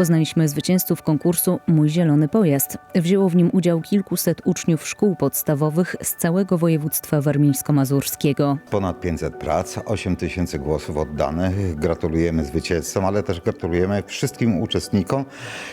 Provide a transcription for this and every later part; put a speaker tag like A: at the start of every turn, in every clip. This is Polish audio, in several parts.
A: Poznaliśmy zwycięzców konkursu Mój Zielony Pojazd. Wzięło w nim udział kilkuset uczniów szkół podstawowych z całego województwa warmińsko-mazurskiego.
B: Ponad 500 prac, 8 tysięcy głosów oddanych. Gratulujemy zwycięzcom, ale też gratulujemy wszystkim uczestnikom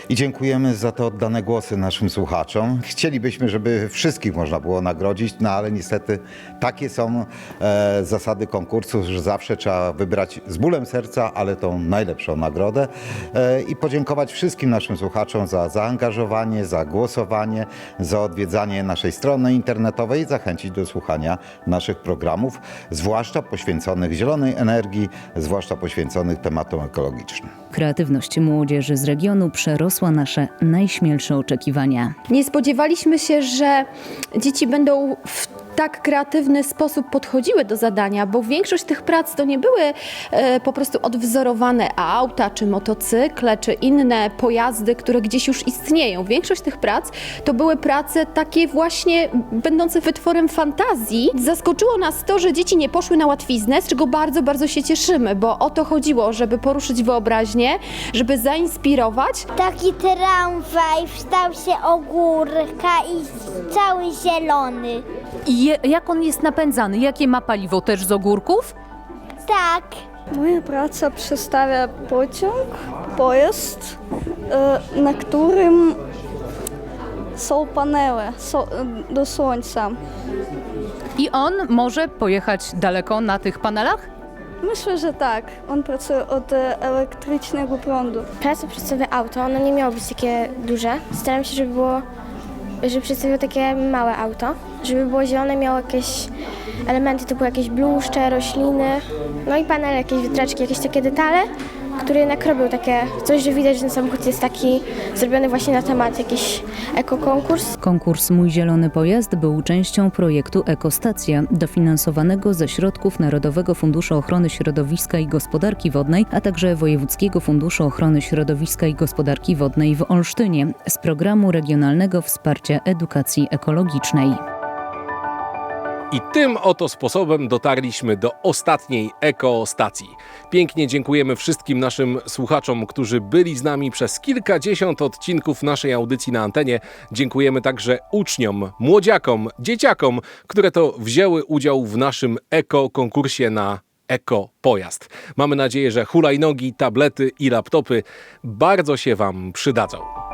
B: i dziękujemy za te oddane głosy naszym słuchaczom. Chcielibyśmy, żeby wszystkich można było nagrodzić, no ale niestety takie są e, zasady konkursu, że zawsze trzeba wybrać z bólem serca, ale tą najlepszą nagrodę e, i podziękować wszystkim naszym słuchaczom za zaangażowanie, za głosowanie, za odwiedzanie naszej strony internetowej i zachęcić do słuchania naszych programów, zwłaszcza poświęconych zielonej energii, zwłaszcza poświęconych tematom ekologicznym.
A: Kreatywność młodzieży z regionu przerosła nasze najśmielsze oczekiwania.
C: Nie spodziewaliśmy się, że dzieci będą w tak kreatywny sposób podchodziły do zadania, bo większość tych prac to nie były e, po prostu odwzorowane auta, czy motocykle, czy inne pojazdy, które gdzieś już istnieją. Większość tych prac to były prace takie właśnie będące wytworem fantazji. Zaskoczyło nas to, że dzieci nie poszły na łatwiznę, z czego bardzo, bardzo się cieszymy, bo o to chodziło, żeby poruszyć wyobraźnię, żeby zainspirować,
D: Taki tramwaj wstał się ogórka i cały zielony.
E: I je, jak on jest napędzany? Jakie ma paliwo? Też z ogórków?
D: Tak.
F: Moja praca przedstawia pociąg, pojazd, e, na którym są panele e, do słońca.
E: I on może pojechać daleko na tych panelach?
F: Myślę, że tak. On pracuje od e, elektrycznego prądu.
G: Praca przedstawia auto, ono nie miało być takie duże. Staram się, żeby było, żeby przedstawiło takie małe auto, żeby było zielone, miało jakieś elementy typu jakieś bluszcze, rośliny, no i panele, jakieś witraczki, jakieś takie detale, które jednak robią takie coś, że widać, że ten samochód jest taki zrobiony właśnie na temat jakiś ekokonkurs.
A: Konkurs Mój Zielony Pojazd był częścią projektu Ekostacja, dofinansowanego ze środków Narodowego Funduszu Ochrony Środowiska i Gospodarki Wodnej, a także Wojewódzkiego Funduszu Ochrony Środowiska i Gospodarki Wodnej w Olsztynie z programu regionalnego wsparcia edukacji ekologicznej.
H: I tym oto sposobem dotarliśmy do ostatniej ekostacji. Pięknie dziękujemy wszystkim naszym słuchaczom, którzy byli z nami przez kilkadziesiąt odcinków naszej audycji na antenie. Dziękujemy także uczniom, młodziakom, dzieciakom, które to wzięły udział w naszym eko-konkursie na Eko Pojazd. Mamy nadzieję, że hulajnogi, tablety i laptopy bardzo się Wam przydadzą.